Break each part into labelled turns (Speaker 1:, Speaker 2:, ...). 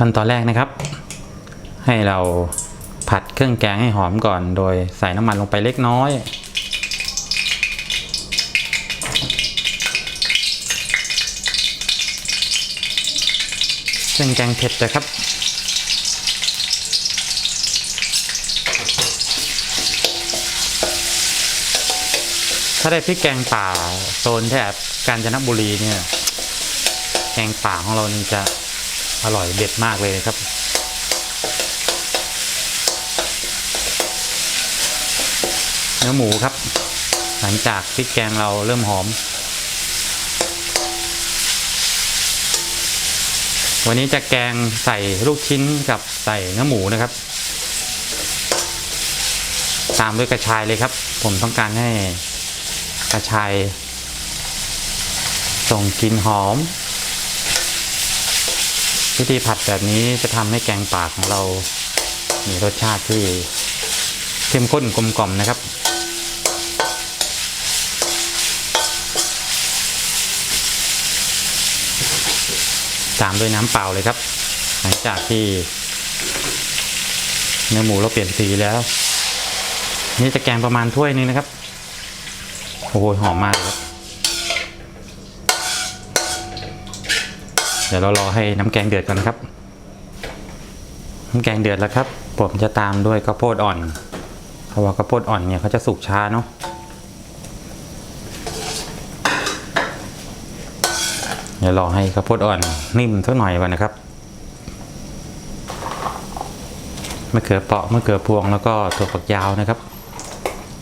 Speaker 1: ขั้นตอนแรกนะครับ ให้เราผัดเครื่องแกงให้หอมก่อน โดยใส่น้ำมันลงไปเล็กน้อย เครื่องแกงเผ็ดนะครับถ้าได้พริกแกงป่าโซนแถบกาญจนบุรีเนี่ย แกงป่าของเรานี่จะ อร่อยเด็ดมากเลยนะครับ เนื้อหมูครับ หลังจากพริกแกงเราเริ่มหอม วันนี้จะแกงใส่ลูกชิ้นกับใส่เนื้อหมูนะครับ ตามด้วยกระชายเลยครับ ผมต้องการให้กระชายส่งกลิ่นหอม วิธีผัดแบบนี้จะทำให้แกงป่าของเรา มีรสชาติที่เข้มข้นกลมกล่อมนะครับ ตามด้วยน้ำเปล่าเลยครับ หลังจากที่ เนื้อหมูเราเปลี่ยนสีแล้ว นี่จะแกงประมาณถ้วยนึงนะครับ โอ้โหหอมมากเลยครับ เดี๋ยวเรารอให้น้ำแกงเดือดก่อนนะครับ น้ำแกงเดือดแล้วครับผมจะตามด้วยข้าวโพดอ่อน เพราะว่าข้าวโพดอ่อนเนี่ยเขาจะสุกช้าเนาะเดี๋ยวรอให้ข้าวโพดอ่อนนิ่มสักหน่อยก่อนนะครับมะเขือเปาะมะเขือพวงแล้วก็ถั่วฝักยาวนะครับ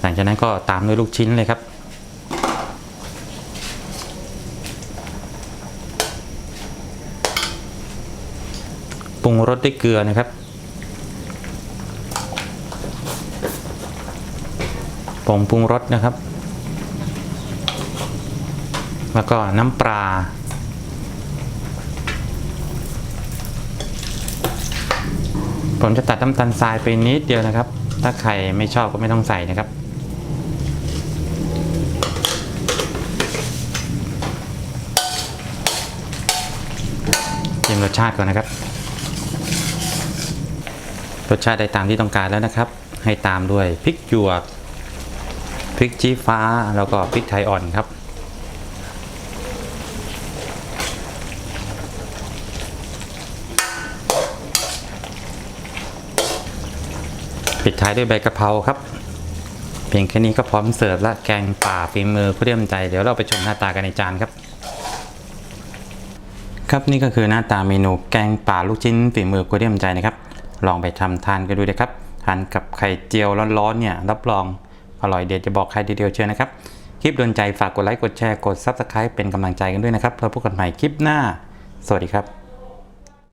Speaker 1: หลังจากนั้นก็ตามด้วยลูกชิ้นเลยครับ รุงรสด้วยเกลือนะครับ ผงปรุงรสนะครับ แล้วก็น้ำปลาผมจะตัดน้ำตาลทรายไปนิดเดียวนะครับ ถ้าใครไม่ชอบก็ไม่ต้องใส่นะครับชิมรสชาติก่อนนะครับ รสชาติได้ตามที่ต้องการแล้วนะครับ ให้ตามด้วยพริกหยวกพริกชี้ฟ้าแล้วก็พริกไทยอ่อนครับ ปิดท้ายด้วยใบกะเพราครับ เพียงแค่นี้ก็พร้อมเสิร์ฟละแกงป่าฝีมือผู้เรียมใจ เดี๋ยวเราไปชมหน้าตากันในจานครับครับนี่ก็คือหน้าตาเมนูแกงป่าลูกชิ้นฝีมือกุเรียมใจนะครับ ลองไปทำทานกันดูนะครับทานกับไข่เจียวร้อนๆเนี่ยรับรองอร่อยเด็ดจะบอกใครทีเดียวเชียวนะครับ คลิปโดนใจฝากกดไลค์กดแชร์กด Subscribe เป็นกำลังใจกันด้วยนะครับแล้วพบกันใหม่คลิปหน้า สวัสดีครับ